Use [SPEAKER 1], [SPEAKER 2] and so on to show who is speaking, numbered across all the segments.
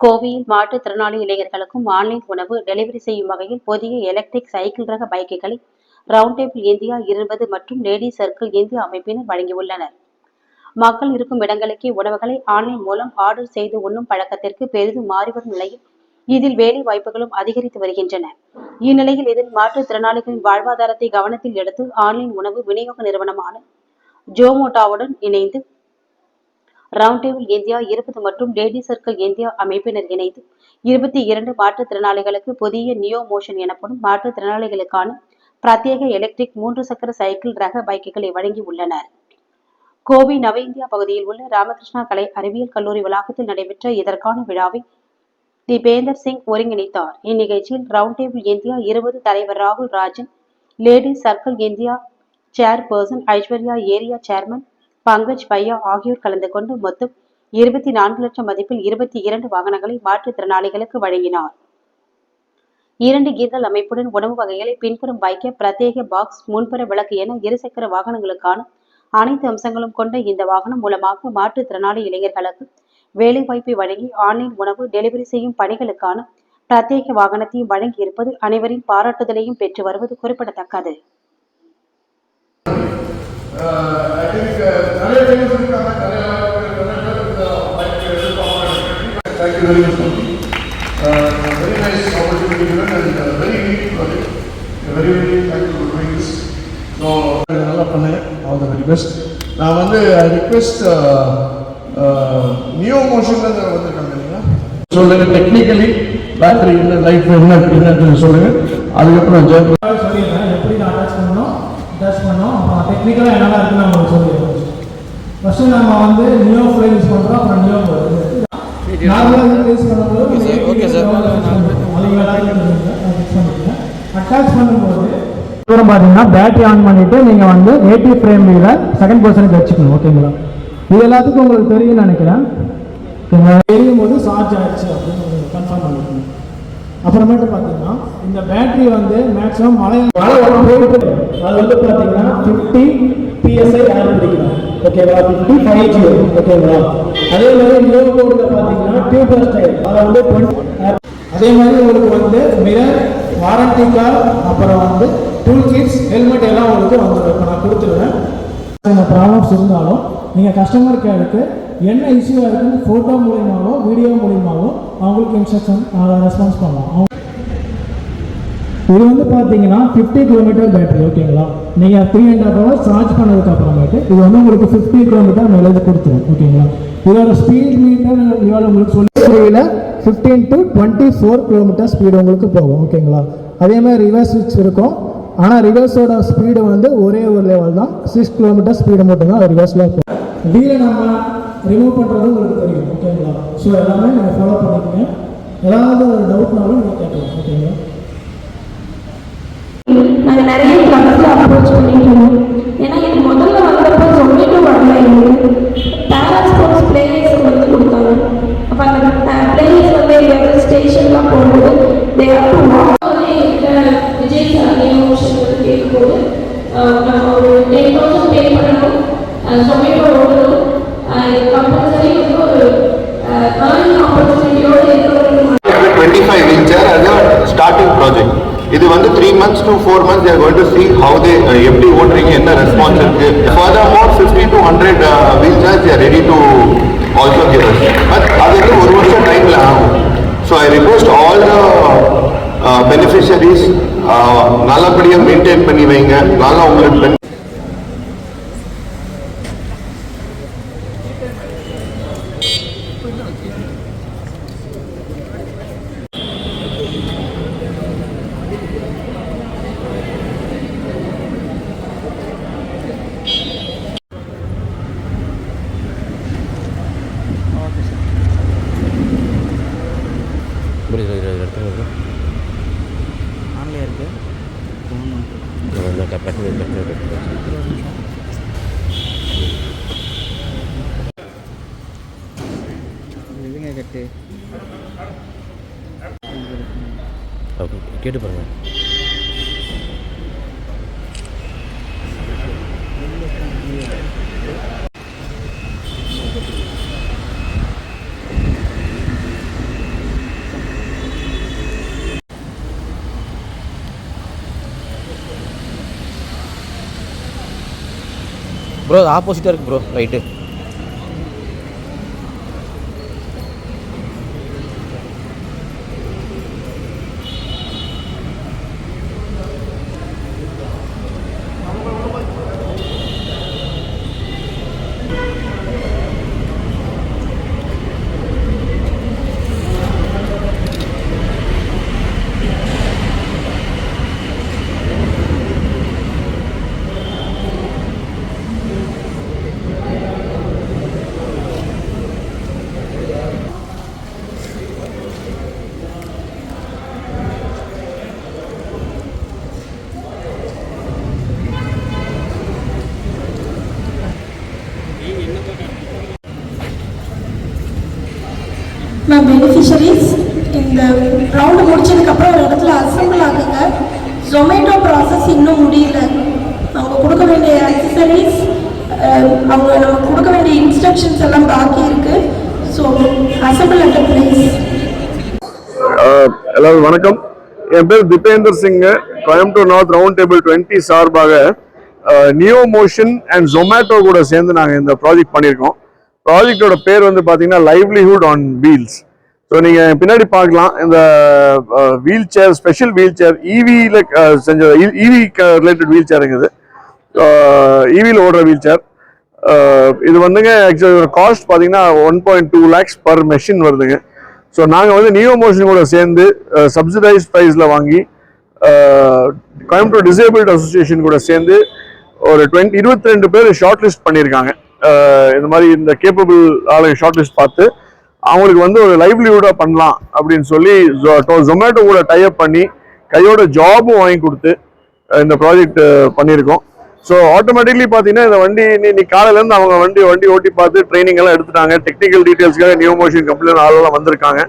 [SPEAKER 1] கோவையில் மாற்றுத்திறனாளி இளைஞர்களுக்கும் ஆன்லைன் உணவு டெலிவரி செய்யும் வகையில் புதிய எலக்ட்ரிக் சைக்கிள் ரக பைக்குகளை ரவுண்ட் டேபிள் இந்தியா இருபது மற்றும் லேடி சர்க்கிள் இந்தியா அமைப்பினர் வழங்கியுள்ளனர். மக்கள் இருக்கும் இடங்களுக்கே உணவுகளை ஆன்லைன் மூலம் ஆர்டர் செய்து உண்ணும் பழக்கத்திற்கு பெரிதும் மாறிவரும் நிலையில் இதில் வேலை வாய்ப்புகளும் அதிகரித்து வருகின்றன. இந்நிலையில் இதில் மாற்றுத்திறனாளிகளின் வாழ்வாதாரத்தை கவனத்தில் எடுத்து ஆன்லைன் உணவு விநியோக நிறுவனமான ஜோமோட்டாவுடன் இணைந்து ரவுண்ட் டேபிள் இந்தியா இருபது மற்றும் லேடி சர்க்கிள் இந்தியா அமைப்பினர் இணைந்து இருபத்தி இரண்டு மாற்றுத்திறனாளிகளுக்கு புதிய நியோ மோஷன் எனப்படும் மாற்றுத்திறனாளிகளுக்கான பிரத்யேக எலக்ட்ரிக் மூன்று சக்கர சைக்கிள் ரக பைக்குகளை வழங்கி உள்ளனர். கோவை நவ இந்தியா பகுதியில் உள்ள ராமகிருஷ்ணா கலை அறிவியல் கல்லூரி வளாகத்தில் நடைபெற்ற இதற்கான விழாவை தீபேந்தர் சிங் ஒருங்கிணைத்தார் இந்நிகழ்ச்சியில் ரவுண்ட் டேபிள் இந்தியா இருபது தலைவர் ராகுல் Rajan Lady Circle India chairperson Aishwarya area chairman Pankaj Bhaiya ஆகியோர் கலந்து கொண்டு மொத்தம் இருபத்தி நான்கு லட்சம் மதிப்பில் இருபத்தி இரண்டு வாகனங்களை மாற்றுத்திறனாளிகளுக்கு வழங்கினார். இரண்டு கீர்கள் அமைப்புடன் உணவு வகைகளை பின்புறம் வைக்க பிரத்யேக பாக்ஸ் முன்புற விளக்கு என இருசக்கர வாகனங்களுக்கான அனைத்து அம்சங்களும் கொண்ட இந்த வாகனம் மூலமாக மாற்றுத்திறனாளி இளைஞர்களுக்கு வேலைவாய்ப்பை வழங்கி ஆன்லைன் உணவு டெலிவரி செய்யும் பணிகளுக்கான பிரத்யேக வாகனத்தையும் வழங்கி இருப்பது அனைவரின் பாராட்டுதலையும் பெற்று வருவது குறிப்பிடத்தக்கது.
[SPEAKER 2] Very very given and very unique very very thank you for doing so நல்லா பண்ணேன் ஆல் த வெரி பெஸ்ட் நான் வந்து ரிக்வெஸ்ட் நியூ மோஷன்லேருந்து வந்திருக்காங்க இல்லைங்களா சொல்லுங்க டெக்னிக்கலி பேட்டரி என்ன லைஃப் என்ன என்னன்னு சொல்லுங்க அதுக்கப்புறம் ஜெய
[SPEAKER 3] எப்படி நான் அட்டாச் பண்ணணும் அட்டாச் பண்ணோம் டெக்னிக்கலாக என்னெல்லாம் இருக்குன்னு நான் உங்களுக்கு ஃபஸ்ட்டு நம்ம வந்து நியோ ஃப்ளேம் யூஸ் பண்ணுறோம் அப்புறம் நியோ வருது நார்மலாக யூஸ் பண்ணும்போது ஓகே சார் அட்டாச் பண்ணும்போது அப்புறம் பார்த்தீங்கன்னா பேட்டரி ஆன் பண்ணிட்டு நீங்கள் வந்து ஏடி ஃப்ரேம் வீல செகண்ட் பர்சனுக்கு வச்சுக்கணும் ஓகேங்களா இது எல்லாத்துக்கும் உங்களுக்கு தெரியும்னு நினைக்கிறேன். எரியும் போது சார்ஜ் ஆயிடுச்சு அப்படின்னு கன்ஃபார்ம் பண்ணிக்கணும் அப்புறமேட்டு பார்த்தீங்கன்னா இந்த பேட்டரி வந்து மேக்ஸிமம் மழை மழை போயிட்டு அது வந்து பார்த்தீங்கன்னா ஃபிஃப்டி பிஎஸ்ஐ ஏர் ஓகேவா டூ ஃபிஃப்டி ஃபைவ் ஜியோ ஓகேங்களா அதே மாதிரி லோ போர்டில் பார்த்தீங்கன்னா டியூபர் ஸ்டைல் அதை வந்து அதே மாதிரி உங்களுக்கு வந்து மிரர் வாரண்டி கார்டு அப்புறம் வந்து டூல் கிட்ஸ் ஹெல்மெட் எல்லாம் உங்களுக்கு வந்துடும் இப்போ நான் கொடுத்துருவேன். அந்த ப்ராப்ளம்ஸ் இருந்தாலும் நீங்கள் கஸ்டமர் கேருக்கு என்ன இஷ்யூவாக இருக்குன்னு ஃபோட்டோ மூலியமாகவோ வீடியோ மூலியமாகவோ அவங்களுக்கு இன்ஸ்ட்ரக்ஷன் ரெஸ்பான்ஸ் பண்ணலாம் அவங்க- இது வந்து பார்த்தீங்கன்னா ஃபிஃப்டி கிலோமீட்டர் பேட்டரி ஓகேங்களா நீங்கள் three and half hours charge பண்ணதுக்கு அப்புறமேட்டு இது வந்து உங்களுக்கு ஃபிஃப்டி கிலோமீட்டர் மைலேஜ் கொடுத்துரும் ஓகேங்களா இதோட ஸ்பீட் மீட்டர் இவ்வளோ உங்களுக்கு சொல்லி த்ரீல fifteen to twenty four kilometre speed உங்களுக்கு போகும் ஓகேங்களா அதே மாதிரி ரிவர்ஸ் ஸ்விட்ச் இருக்கும். ஆனால் ரிவர்ஸோட ஸ்பீடு வந்து ஒரே ஒரு லெவல் தான். சிக்ஸ் கிலோமீட்டர் ஸ்பீடு மட்டும்தான் ரிவர்ஸில் இருக்கும் வீலை நம்ம ரிமூவ் பண்ணுறது உங்களுக்கு தெரியும் ஓகேங்களா ஸோ எல்லாமே நீங்கள் ஃபாலோ பண்ணிக்கோங்க. ஏதாவது ஒரு டவுட்னாலும் நீங்கள் கேட்கலாம் ஓகேங்களா
[SPEAKER 4] நிறைய கிளப்ஸில் அப்ரோச் பண்ணிட்டு இருந்தோம் ஏன்னா இது முதல்ல வந்தப்போ சொல்லிட்டு வரல எங்களுக்கு பேரா ஸ்போர்ட்ஸ் பிளேயர்ஸ் வந்து கொடுத்தாங்க. அப்போ அந்த பிளேயர்ஸ் வந்து எங்கேயாவது ஸ்டேஷன்லாம் போகும்போது தே ஹேவ் டு
[SPEAKER 5] இது வந்து three months to four months they're going to see how they எப்படி ஓட்டுறீங்க என்ன ரெஸ்பான்ஸ் இருக்கு. Further more fifty to hundred wheel charge they're ready to also give us but அது வந்து ஒரு வருஷம் டைம்ல ஆகும். So I request all the beneficiaries நல்லபடியாக மெயின்டைன் பண்ணி வைங்க. நல்லா உங்களுக்கு
[SPEAKER 6] கேட்டு பாருங்க. ப்ரோ ஆப்போசிட்டாக இருக்குது ப்ரோ ரைட்டு
[SPEAKER 4] பெனிஃபிஷரிஸ் இந்த ரவுண்டு முடிச்சதுக்கப்புறம் ஒரு இடத்துல அசம்பிள் ஆகுங்க. ஜொமேட்டோ ப்ராசஸ் இன்னும் முடியல. அவங்க கொடுக்க வேண்டிய அக்சசரிஸ் அவங்க நம்ம கொடுக்க வேண்டிய இன்ஸ்ட்ரக்ஷன்ஸ் எல்லாம் பாக்கி இருக்கு. ஸோ அசம்பிள் அட் பிளேஸ்
[SPEAKER 2] எல்லாரும் வணக்கம். என் பேர் Dipender Singh Coimbatore North Round Table twenty சார்பாக நியோ மோஷன் அண்ட் ஜொமேட்டோ கூட சேர்ந்து நாங்கள் இந்த ப்ராஜெக்ட் பண்ணியிருக்கோம். ப்ராஜெக்டோட பேர் வந்து பார்த்தீங்கன்னா லைவ்லிஹுட் ஆன் வீல்ஸ் ஸோ நீங்கள் பின்னாடி பார்க்கலாம். இந்த wheel chair special wheel chair இவியில் செஞ்ச இவி ரிலேட்டட் வீல் சேருங்குது இவியில் ஓடுற வீல் சேர் இது வந்துங்க ஆக்சுவலி காஸ்ட் பார்த்தீங்கன்னா one point two lakhs per machine வருதுங்க. ஸோ நாங்கள் வந்து நியோ மோஷன் கூட சேர்ந்து சப்சிடைஸ் ப்ரைஸில் வாங்கி கோயம்புத்தூர் டிசேபிள்ட் அசோசியேஷன் கூட சேர்ந்து ஒரு டுவெண்ட்டி இருபத்தி ரெண்டு பேர் ஷார்ட் லிஸ்ட் பண்ணியிருக்காங்க இந்த மாதிரி இந்த கேப்பபிள் ஆளை ஷார்ட் லிஸ்ட் பார்த்து அவங்களுக்கு வந்து ஒரு லைவ்லிஹுட்டாக பண்ணலாம் அப்படின்னு சொல்லி ஜொமேட்டோ கூட டைப் பண்ணி கையோட ஜாபும் வாங்கி கொடுத்து இந்த ப்ராஜெக்ட் பண்ணியிருக்கோம். ஸோ ஆட்டோமேட்டிக்லி பார்த்தீங்கன்னா இந்த வண்டி இன்னைக்கு காலையிலேருந்து அவங்க வண்டி வண்டி ஓட்டி பார்த்து ட்ரைனிங் எல்லாம் எடுத்துட்டாங்க. டெக்னிக்கல் டீட்டெயில்ஸ்க்காக நியூ மோஷன் கம்பெனியில் ஆளெல்லாம் வந்திருக்காங்க.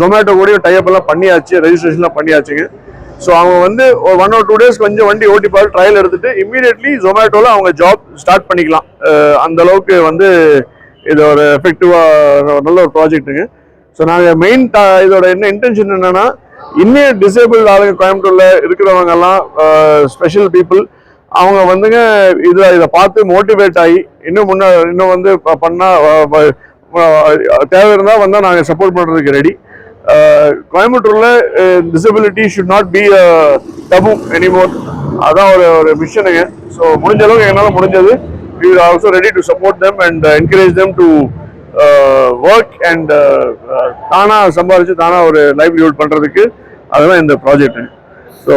[SPEAKER 2] ஜொமேட்டோ கூட டைப் எல்லாம் பண்ணியாச்சு ரெஜிஸ்ட்ரேஷன்லாம் பண்ணியாச்சுங்க. ஸோ அவங்க வந்து ஒரு ஒன் ஆர் டூ டேஸ் கொஞ்சம் வண்டி ஓட்டி பார்த்து ட்ரையல் எடுத்துட்டு இம்மீடியட்லி ஜொமேட்டோவில் அவங்க ஜாப் ஸ்டார்ட் பண்ணிக்கலாம். அந்த அளவுக்கு வந்து இது ஒரு எஃபெக்டிவாக நல்ல ஒரு ப்ராஜெக்ட்டுங்க ஸோ நாங்கள் மெயின் இதோட என்ன இன்டென்ஷன் என்னென்னா இன்னும் டிசேபிள் ஆளுங்க கோயம்புத்தூரில் இருக்கிறவங்கெல்லாம் ஸ்பெஷல் பீப்புள் அவங்க வந்துங்க இதை இதை பார்த்து மோட்டிவேட் ஆகி இன்னும் முன்ன இன்னும் வந்து பண்ணால் தேவை இருந்தால் வந்தால் நாங்கள் சப்போர்ட் பண்ணுறதுக்கு ரெடி கோயம்புத்தூரில் disability should not be taboo anymore அதான் ஒரு ஒரு மிஷனுங்க ஸோ முடிஞ்ச அளவுக்கு என்னால் முடிஞ்சது. We are also ready to support them and uh, encourage them to uh, work and uh, uh, தானா சம்பாதிச்சு தானா ஒரு லைவ்லிஹுட் பண்றதுக்கு அதுதான் இந்த ப்ராஜெக்ட் ஸோ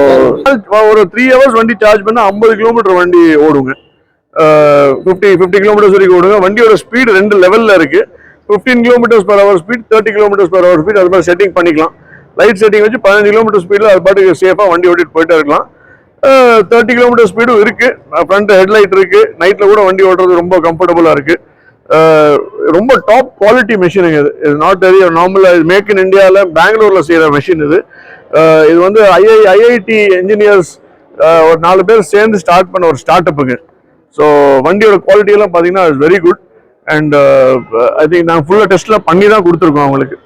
[SPEAKER 2] ஒரு த்ரீ ஹவர்ஸ் வண்டி சார்ஜ் பண்ணால் ஐம்பது கிலோமீட்டர் வண்டி ஓடுங்க. ஃபிஃப்டி ஃபிஃப்டி கிலோமீட்டர்ஸ் வரைக்கும் ஓடுங்க. வண்டியோட ஸ்பீடு ரெண்டு லெவலில் இருக்குது fifteen kilometres per hour speed thirty kilometres per hour speed அது மாதிரி செட்டிங் பண்ணிக்கலாம். லைட் செட்டிங் வச்சு பதினஞ்சு கிலோமீட்டர் ஸ்பீடில் அது பாட்டுக்கு சேஃபாக வண்டி ஓட்டிட்டு போயிட்டே இருக்கலாம். தேர்ட்டி கிலோமீட்டர் ஸ்பீடும் இருக்குது ஃப்ரண்ட் ஹெட்லைட் இருக்குது நைட்டில் கூட வண்டி ஓட்டுறது ரொம்ப கம்ஃபர்டபுளாக இருக்குது ரொம்ப டாப் குவாலிட்டி மிஷினுங்க இது. இது நாட் வெரி நார்மலாக மேக் இன் இந்தியாவில் பெங்களூரில் செய்கிற மிஷின் இது. இது வந்து ஐஐ ஐஐடி என்ஜினியர்ஸ் ஒரு நாலு பேர் சேர்ந்து ஸ்டார்ட் பண்ண ஒரு ஸ்டார்ட் அப்புக்கு ஸோ வண்டியோட குவாலிட்டியெல்லாம் பார்த்தீங்கன்னா it's very good and I think நாங்கள் ஃபுல்லாக டெஸ்ட்லாம் பண்ணி தான் கொடுத்துருக்கோம் அவங்களுக்கு.